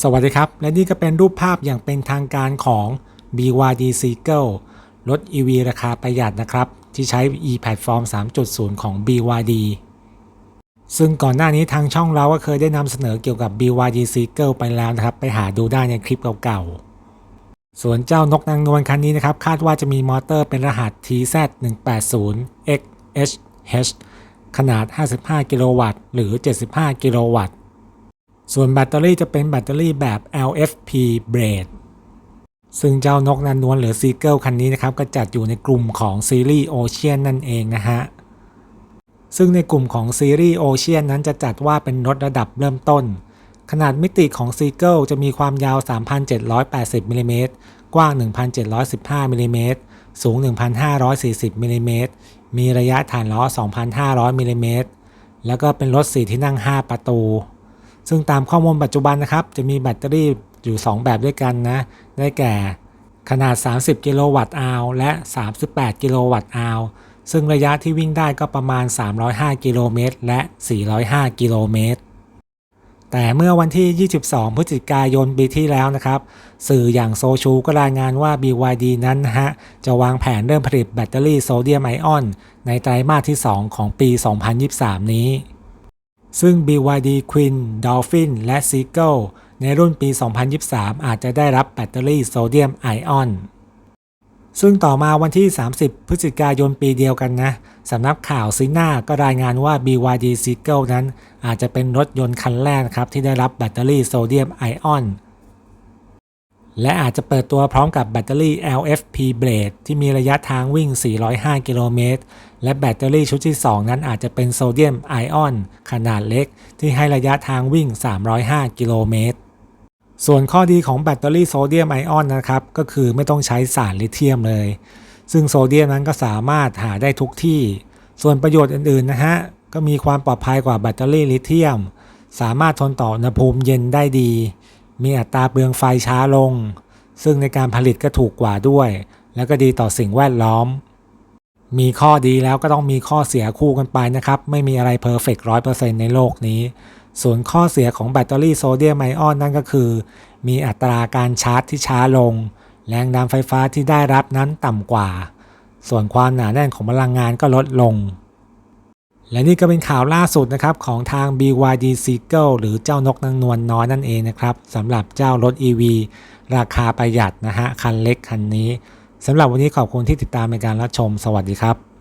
สวัสดีครับ และนี่ก็เป็นรูปภาพอย่างเป็นทางการของ BYD Seagull รถ EV ราคาประหยัดนะครับ ที่ใช้ e-platform 3.0 ของ BYD ซึ่งก่อนหน้านี้ทางช่องเราก็เคยได้นำเสนอเกี่ยวกับ BYD Seagull ไปแล้วนะครับ ไปหาดูได้ในคลิปเก่าๆ ส่วนเจ้านกนางนวลคันนี้นะครับ คาดว่าจะมีมอเตอร์เป็นรหัส TZ180XHH ขนาด 55 กิโลวัตต์ หรือ 75 กิโลวัตต์ ส่วนแบตเตอรี่จะเป็นแบตเตอรี่แบบ LFP Blade ซึ่งเจ้านกนันนวลหรือ Seagull คันนี้นะครับก็จัดอยู่ในกลุ่มของซีรีส์ Ocean นั่นเองนะฮะ ซึ่งในกลุ่มของซีรีส์ Ocean นั้นจะจัดว่าเป็นรถระดับเริ่มต้น ขนาดมิติของ Seagull จะมีความยาว 3,780มิลลิเมตรกว้าง 1,715มิลลิเมตรสูง 1,540มิลลิเมตรมีระยะฐานล้อ 2,500มิลลิเมตรแล้วก็เป็นรถ4ที่นั่ง 5 ประตู ซึ่งตามข้อมูลปัจจุบันนะครับ จะมีแบตเตอรี่อยู่ 2 แบบด้วยกันนะ ได้แก่ขนาด 30 กิโลวัตต์อาวและ 38 กิโลวัตต์อาวซึ่งระยะที่วิ่งได้ก็ประมาณ 305 กิโลเมตร และ 405 กิโลเมตร แต่เมื่อวันที่ 22 พฤศจิกายนปีที่แล้วนะครับ สื่ออย่างโซชูก็รายงานว่า BYD นั้นนะฮะ จะวางแผนเริ่มผลิตแบตเตอรี่โซเดียมไอออน ในไตรมาสที่ 2 ของปี 2023 นี้ ซึ่ง BYD Queen Dolphin และ Seagull ในรุ่นปี 2023 อาจจะได้รับแบตเตอรี่โซเดียมไอออน ซึ่งต่อมาวันที่ 30 พฤศจิกายนปีเดียวกันนะ สำนักข่าวซีน่าก็รายงานว่า BYD Seagull นั้นอาจจะเป็นรถยนต์คันแรกครับที่ได้รับแบตเตอรี่โซเดียมไอออนและอาจจะเปิดตัวพร้อมกับแบตเตอรี่ LFP Blade ที่มีระยะทางวิ่ง 405 กิโลเมตร และแบตเตอรี่ชุดที่ 2 นั้นอาจจะเป็นโซเดียมไอออนขนาดเล็ก ที่ให้ระยะทางวิ่ง 305 กิโลเมตร ส่วนข้อดีของแบตเตอรี่โซเดียมไอออนนะครับก็คือไม่ต้องใช้สารลิเธียมเลย ซึ่งโซเดียมนั้นก็สามารถหาได้ทุกที่ ส่วนประโยชน์อื่นๆนะฮะก็มีความปลอดภัยกว่าแบตเตอรี่ลิเธียม สามารถทนต่ออุณหภูมิเย็นได้ดี มีอัตราเปลืองไฟช้าลง ซึ่งในการผลิตก็ถูกกว่าด้วย แล้วก็ดีต่อสิ่งแวดล้อม มีข้อดีแล้วก็ต้องมีข้อเสียคู่กันไปนะครับ ไม่มีอะไรเพอร์เฟกต์ร้อยเปอร์เซ็นต์ในโลกนี้ ส่วนข้อเสียของแบตเตอรี่โซเดียมไอออนนั่นก็คือ มีอัตราการชาร์จที่ช้าลง แรงดันไฟฟ้าที่ได้รับนั้นต่ำกว่า ส่วนความหนาแน่นของพลังงานก็ลดลง และนี่ก็เป็นข่าวล่าสุดนะครับของทาง BYD Seagull หรือเจ้านกนางนวลน้อยนั่นเองนะครับสำหรับเจ้ารถ EV ราคาประหยัดนะฮะคันเล็กคันนี้ สำหรับวันนี้ขอบคุณที่ติดตามในการรับชม สวัสดีครับ